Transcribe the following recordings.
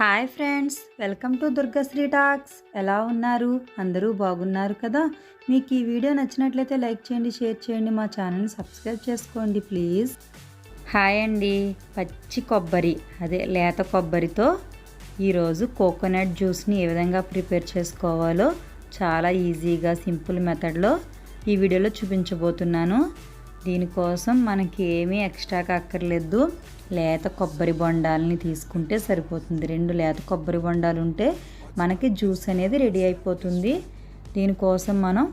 Hi friends welcome to Durgasri talks. ఎలా ఉన్నారు? అందరూ బాగున్నారు కదా? మీకు ఈ వీడియో నచ్చినట్లయితే లైక్ చేయండి షేర్ చేయండి మా ఛానల్ని సబ్స్క్రైబ్ చేసుకోండి ప్లీజ్. హాయ్ అండి పచ్చి కొబ్బరి అదే లేత కొబ్బరితో ఈరోజు కోకోనట్ జ్యూస్ని ఏ విధంగా ప్రిపేర్ చేసుకోవాలో చాలా ఈజీగా సింపుల్ మెథడ్లో ఈ వీడియోలో చూపించబోతున్నాను. దీనికోసం మనకి ఏమీ ఎక్స్ట్రా అక్కర్లేదు లేత కొబ్బరి బొండాలని తీసుకుంటే సరిపోతుంది. రెండు లేత కొబ్బరి బొండాలు ఉంటే మనకి జ్యూస్ అనేది రెడీ అయిపోతుంది. దీనికోసం మనం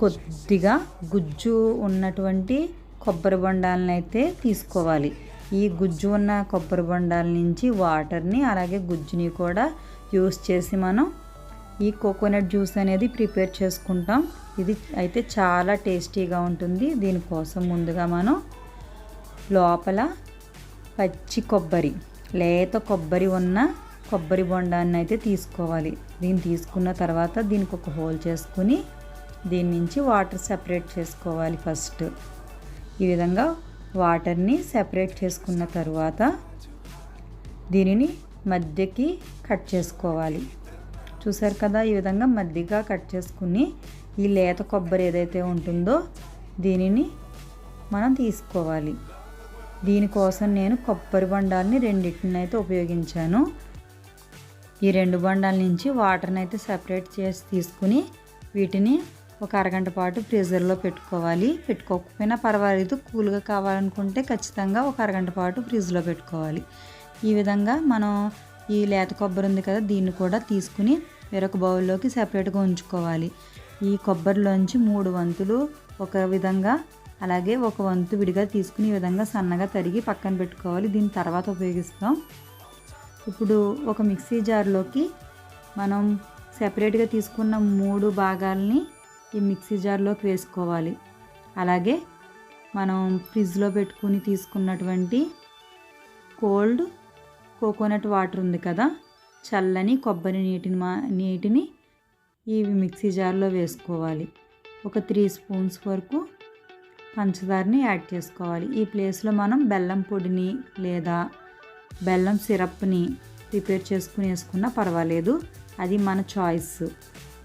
కొద్దిగా గుజ్జు ఉన్నటువంటి కొబ్బరి బొండాలను అయితే తీసుకోవాలి. ఈ గుజ్జు ఉన్న కొబ్బరి బొండాల నుంచి వాటర్ని అలాగే గుజ్జుని కూడా యూస్ చేసి మనం ఈ కోకోనట్ జ్యూస్ అనేది ప్రిపేర్ చేసుకుంటాం. ఇది అయితే చాలా టేస్టీగా ఉంటుంది. దీనికోసం ముందుగా మనం లోపల పచ్చి కొబ్బరి లేత కొబ్బరి ఉన్న కొబ్బరి బొండాన్ని అయితే తీసుకోవాలి. దీన్ని తీసుకున్న తర్వాత దీనికి ఒక హోల్ చేసుకుని దీని నుంచి వాటర్ సెపరేట్ చేసుకోవాలి ఫస్ట్. ఈ విధంగా వాటర్ని సెపరేట్ చేసుకున్న తర్వాత దీనిని మధ్యకి కట్ చేసుకోవాలి. చూసారు కదా ఈ విధంగా మద్దిగా కట్ చేసుకుని ఈ లేత కొబ్బరి ఏదైతే ఉంటుందో దీనిని మనం తీసుకోవాలి. దీనికోసం నేను కొబ్బరి బండాలని రెండింటిని అయితే ఉపయోగించాను. ఈ రెండు బండాల నుంచి వాటర్ని అయితే సెపరేట్ చేసి తీసుకుని వీటిని ఒక అరగంట పాటు ఫ్రీజర్లో పెట్టుకోవాలి. పెట్టుకోకపోయినా పర్వాలేదు కూల్గా కావాలనుకుంటే ఖచ్చితంగా ఒక అరగంట పాటు ఫ్రిడ్జ్లో పెట్టుకోవాలి. ఈ విధంగా మనం ఈ లేత కొబ్బరి ఉంది కదా దీన్ని కూడా తీసుకుని వేరొక బౌల్లోకి సెపరేట్గా ఉంచుకోవాలి. ఈ కొబ్బరిలోంచి మూడు వంతులు ఒక విధంగా అలాగే ఒక వంతు విడిగా తీసుకుని ఈ విధంగా సన్నగా తరిగి పక్కన పెట్టుకోవాలి. దీని తర్వాత ఉపయోగిస్తాం. ఇప్పుడు ఒక మిక్సీ జార్లోకి మనం సెపరేట్గా తీసుకున్న మూడు భాగాల్ని ఈ మిక్సీ జార్లోకి వేసుకోవాలి. అలాగే మనం ఫ్రిడ్జ్లో పెట్టుకుని తీసుకున్నటువంటి కోల్డ్ కోకోనట్ వాటర్ ఉంది కదా చల్లని కొబ్బరి నీటిని మా నీటిని ఇవి మిక్సీ జార్లో వేసుకోవాలి. ఒక త్రీ స్పూన్స్ వరకు పంచదారని యాడ్ చేసుకోవాలి. ఈ ప్లేస్లో మనం బెల్లం పొడిని లేదా బెల్లం సిరప్ని ప్రిపేర్ చేసుకుని వేసుకున్నా పర్వాలేదు. అది మన చాయిస్.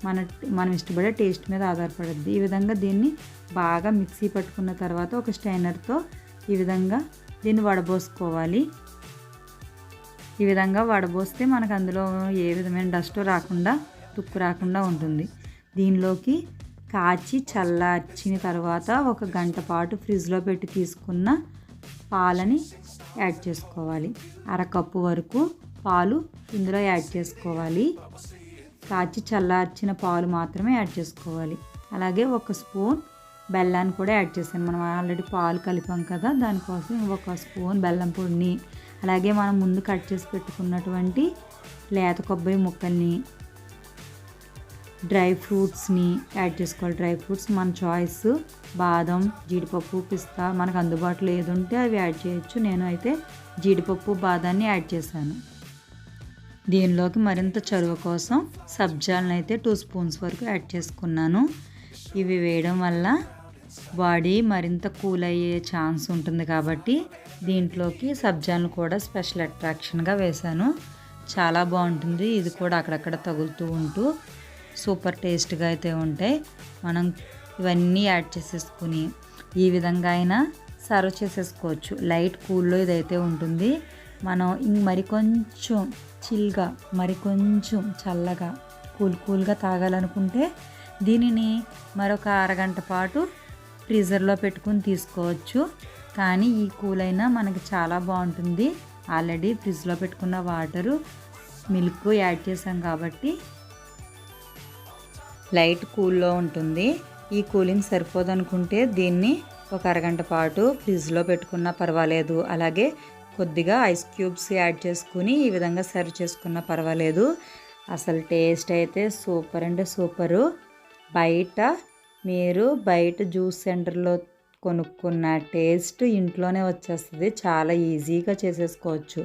మన మనం ఇష్టపడే టేస్ట్ మీద ఆధారపడుద్ది. ఈ విధంగా దీన్ని బాగా మిక్సీ పట్టుకున్న తర్వాత ఒక స్టైనర్తో ఈ విధంగా దీన్ని వడబోసుకోవాలి. ఈ విధంగా వడబోస్తే మనకు అందులో ఏ విధమైన డస్ట్ రాకుండా తుక్కు రాకుండా ఉంటుంది. దీనిలోకి కాచి చల్లార్చిన తర్వాత ఒక గంట పాటు ఫ్రిడ్జ్లో పెట్టి తీసుకున్న పాలని యాడ్ చేసుకోవాలి. అరకప్పు వరకు పాలు ఇందులో యాడ్ చేసుకోవాలి. కాచి చల్లార్చిన పాలు మాత్రమే యాడ్ చేసుకోవాలి. అలాగే ఒక స్పూన్ బెల్లాన్ని కూడా యాడ్ చేశాను. మనం ఆల్రెడీ పాలు కలిపాం కదా దానికోసం ఒక స్పూన్ బెల్లం పొడిని అలాగే మనం ముందు కట్ చేసి పెట్టుకున్నటువంటి లేత కొబ్బరి ముక్కల్ని డ్రై ఫ్రూట్స్ని యాడ్ చేసుకోవాలి. డ్రై ఫ్రూట్స్ మన చాయిస్. బాదం జీడిపప్పు పిస్తా మనకు అందుబాటులో ఏది ఉంటే అవి యాడ్ చేయొచ్చు. నేను అయితే జీడిపప్పు బాదాన్ని యాడ్ చేశాను. దీనిలోకి మరింత చరువ కోసం సబ్జాలను అయితే టూ స్పూన్స్ వరకు యాడ్ చేసుకున్నాను. ఇవి వేయడం వల్ల బాడీ మరింత కూల్ అయ్యే ఛాన్స్ ఉంటుంది కాబట్టి దీంట్లోకి సబ్జాను కూడా స్పెషల్ అట్రాక్షన్గా వేశాను. చాలా బాగుంటుంది. ఇది కూడా అక్కడక్కడ తగులుతూ ఉంటూ సూపర్ టేస్ట్గా అయితే ఉంటాయి. మనం ఇవన్నీ యాడ్ చేసేసుకుని ఈ విధంగా అయినా సర్వ్ చేసేసుకోవచ్చు. లైట్ కూల్లో ఇదైతే ఉంటుంది. మనం ఇంక మరికొంచెం చిల్గా మరి కొంచెం చల్లగా కూల్ కూల్గా తాగాలనుకుంటే దీనిని మరొక అరగంట పాటు ఫ్రీజర్లో పెట్టుకుని తీసుకోవచ్చు. కానీ ఈ కూల్ అయినా మనకి చాలా బాగుంటుంది. ఆల్రెడీ ఫ్రిడ్జ్లో పెట్టుకున్న వాటరు మిల్క్ యాడ్ చేసాం కాబట్టి లైట్ కూల్లో ఉంటుంది. ఈ కూలింగ్ సరిపోదనుకుంటే దీన్ని ఒక అరగంట పాటు ఫ్రిడ్జ్లో పెట్టుకున్నా పర్వాలేదు. అలాగే కొద్దిగా ఐస్ క్యూబ్స్ యాడ్ చేసుకుని ఈ విధంగా సర్వ్ చేసుకున్నా పర్వాలేదు. అసలు టేస్ట్ అయితే సూపర్ అంటే సూపరు బయట మీరు బయట జ్యూస్ సెంటర్లో కొనుక్కున్న టేస్ట్ ఇంట్లోనే వచ్చేస్తుంది. చాలా ఈజీగా చేసేసుకోవచ్చు.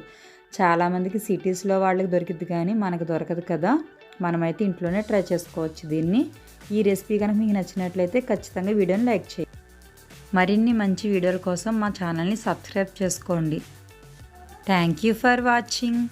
చాలామందికి సిటీస్లో వాళ్ళకి దొరికిద్ది కానీ మనకు దొరకదు కదా. మనమైతే ఇంట్లోనే ట్రై చేసుకోవచ్చు దీన్ని. ఈ రెసిపీ కనుక మీకు నచ్చినట్లయితే ఖచ్చితంగా వీడియోని లైక్ చేయండి. మరిన్ని మంచి వీడియోల కోసం మా ఛానల్ని సబ్స్క్రైబ్ చేసుకోండి. Thank you for watching.